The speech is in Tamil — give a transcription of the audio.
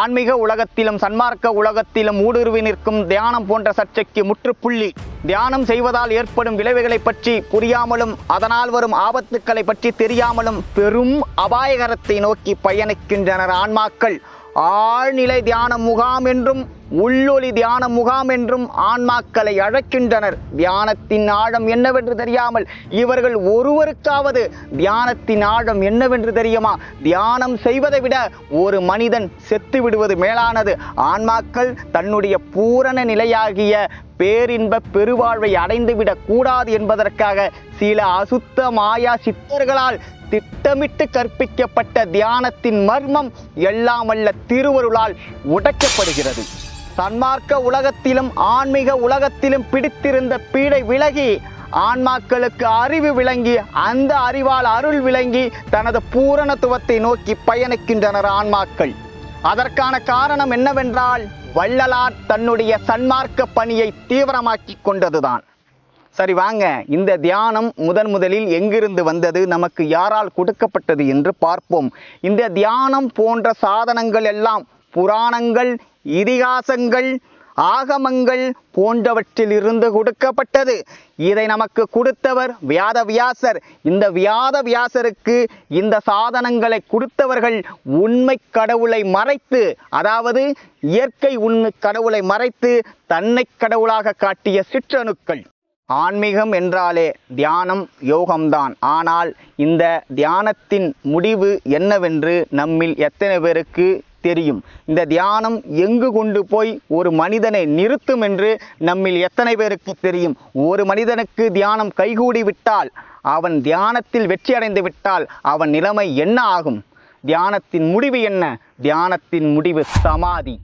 ஆன்மீக உலகத்திலும் சன்மார்க்க உலகத்திலும் ஊடுருவி நிற்கும் தியானம் போன்ற சர்ச்சைக்கு முற்றுப்புள்ளி. தியானம் செய்வதால் ஏற்படும் விளைவுகளை பற்றி புரியாமலும் அதனால் வரும் ஆபத்துக்களை பற்றி தெரியாமலும் பெரும் அபாயகரத்தை நோக்கி பயணிக்கின்றனர் ஆன்மாக்கள். ஆழ்நிலை தியான முகாம் என்றும் உள்ளொளி தியான முகாம் என்றும் ஆன்மாக்களை அழைக்கின்றனர். தியானத்தின் ஆழம் என்னவென்று தெரியாமல் இவர்கள் ஒருவருக்காவது தியானத்தின் ஆழம் என்னவென்று தெரியுமா? தியானம் செய்வதை விட ஒரு மனிதன் செத்து விடுவது மேலானது. ஆன்மாக்கள் தன்னுடைய பூரண நிலையாகிய பேரின்ப பெருவாழ்வை அடைந்துவிடக் கூடாது என்பதற்காக சில அசுத்த மாயா சித்தர்களால் திட்டமிட்டு கற்பிக்கப்பட்ட தியானத்தின் மர்மம் எல்லாம் அல்ல திருவருளால் உடைக்கப்படுகிறது. சன்மார்க்க உலகத்திலும் ஆன்மீக உலகத்திலும் பிடித்திருந்த பீடை விலகி ஆன்மாக்களுக்கு அறிவு விளங்கி அந்த அறிவால் அருள் விளங்கி தனது பூரணத்துவத்தை நோக்கி பயணிக்கின்றனர் ஆன்மாக்கள். அதற்கான காரணம் என்னவென்றால் வள்ளலார் தன்னுடைய சன்மார்க்க பணியை தீவிரமாக்கி கொண்டதுதான். சரி வாங்க. இந்த தியானம் முதன் முதலில் எங்கிருந்து வந்தது நமக்கு யாரால் கொடுக்கப்பட்டது என்று பார்ப்போம். இந்த தியானம் போன்ற சாதனங்கள் எல்லாம் புராணங்கள் இதிகாசங்கள் ஆகமங்கள் போன்றவற்றிலிருந்து கொடுக்கப்பட்டது. இதை நமக்கு கொடுத்தவர் வியாத வியாசர் இந்த வியாத வியாசருக்கு இந்த சாதனங்களை கொடுத்தவர்கள் உண்மை கடவுளை மறைத்து அதாவது இயற்கை உண்மை கடவுளை மறைத்து தன்னை கடவுளாக காட்டிய சிற்றணுக்கள். ஆன்மீகம் என்றாலே தியானம் யோகம்தான். ஆனால் இந்த தியானத்தின் முடிவு என்னவென்று நம்மில் எத்தனை பேருக்கு தெரியும். இந்த தியானம் எங்கு கொண்டு போய் ஒரு மனிதனை நிறுத்தும் என்று நம்மில் எத்தனை பேருக்கு தெரியும். ஒரு மனிதனுக்கு தியானம் கைகூடி விட்டால் அவன் தியானத்தில் வெற்றி அடைந்து விட்டால் அவன் நிலைமை என்ன ஆகும்? தியானத்தின் முடிவு என்ன? தியானத்தின் முடிவு சமாதி.